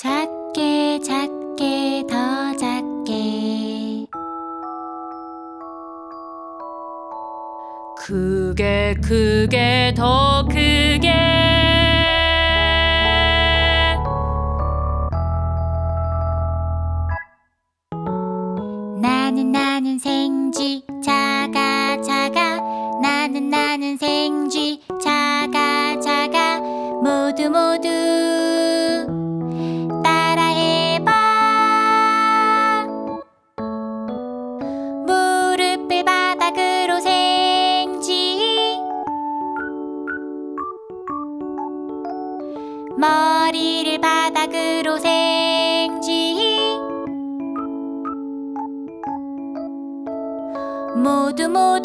작게 작게 더 작게. 크게 크게 더 크게. 나는 나는 생쥐 작아 작아 나는 나는 생쥐 작아 작아 모두 모두 머리를 바닥으로 생쥐 모두 모두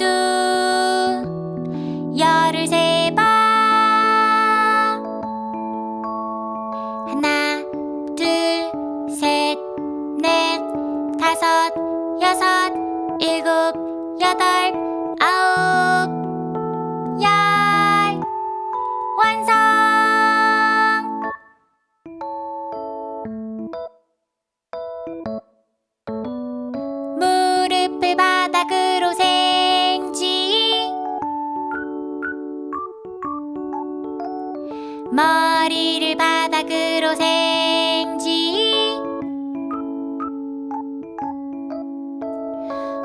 머리를 바닥으로 생쥐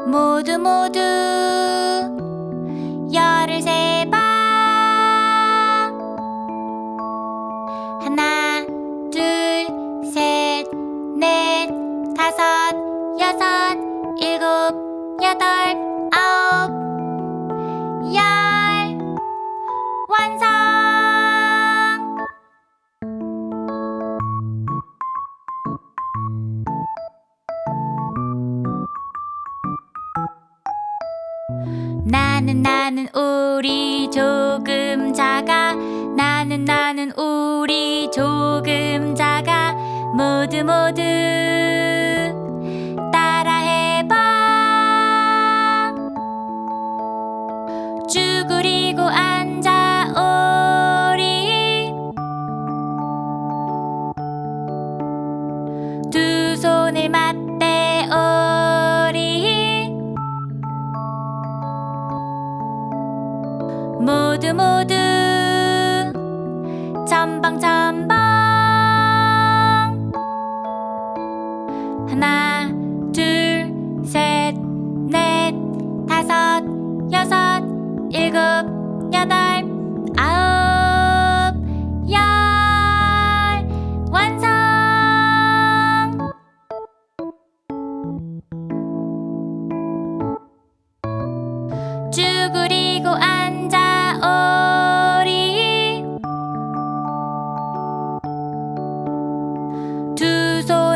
모두 모두 나는 나는 우리 조금 작아. 나는 나는 우리 조금 작아. 모두 모두 모두 모두 전방 하나 둘 셋 넷 다섯 여섯 일곱 여덟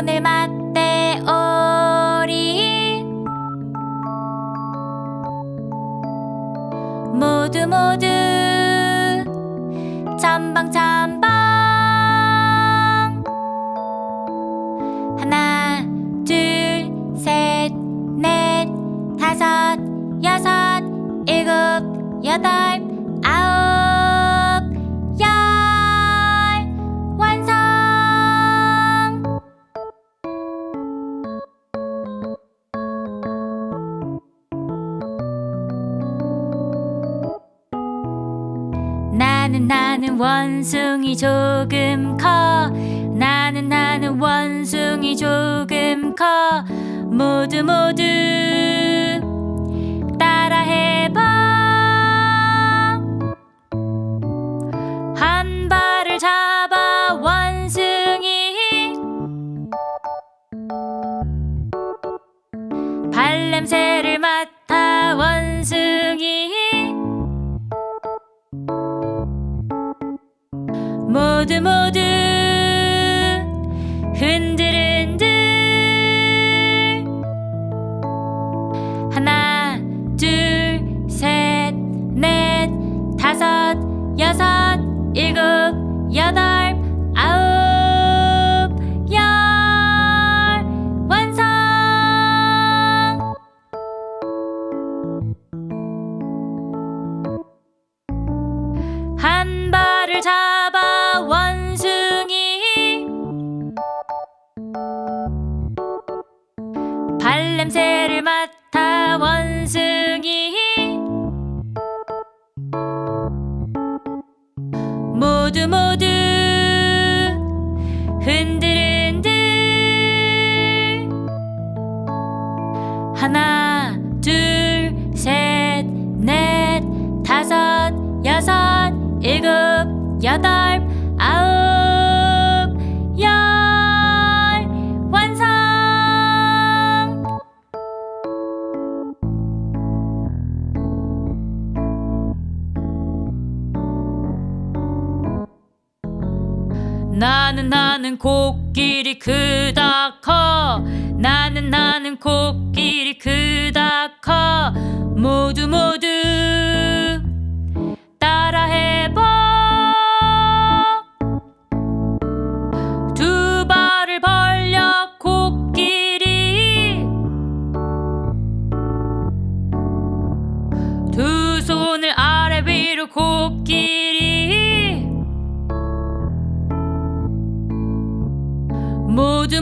두 손을 맞대 오리. 모두 모두 전방 전방. 하나 둘 셋 넷 다섯 여섯 일곱 여덟 나는 원숭이 조금 커. 나는 나는 원숭이 조금 커. 모두 모두 따라해봐. 한 발을 잡아 원숭이. 발냄새를 맡아 원숭이 모두 모두 흔들흔들. 하나 둘 셋 넷 다섯 여섯 일곱 여덟 모두 모두 흔들흔들. 하나 둘 셋 넷 다섯 여섯 일곱 여덟 아홉 나는 나는 코끼리 크다 커. 나는 나는 코끼리 크다 커. 모두 모두 따라해봐. 두 발을 벌려 코끼리. 두 손을 아래 위로 코끼리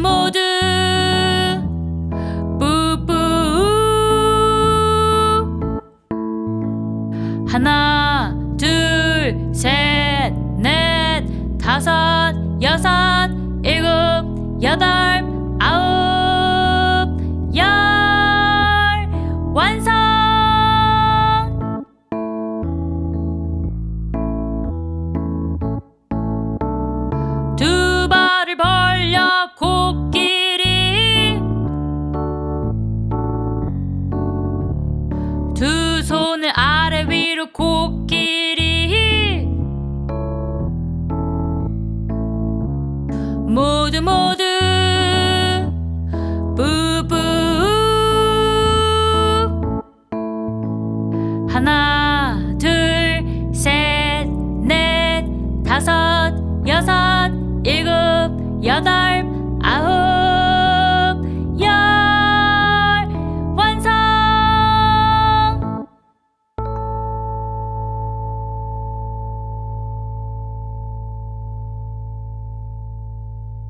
모두 뿌뿌. 하나 위로 코끼리. 모두 모두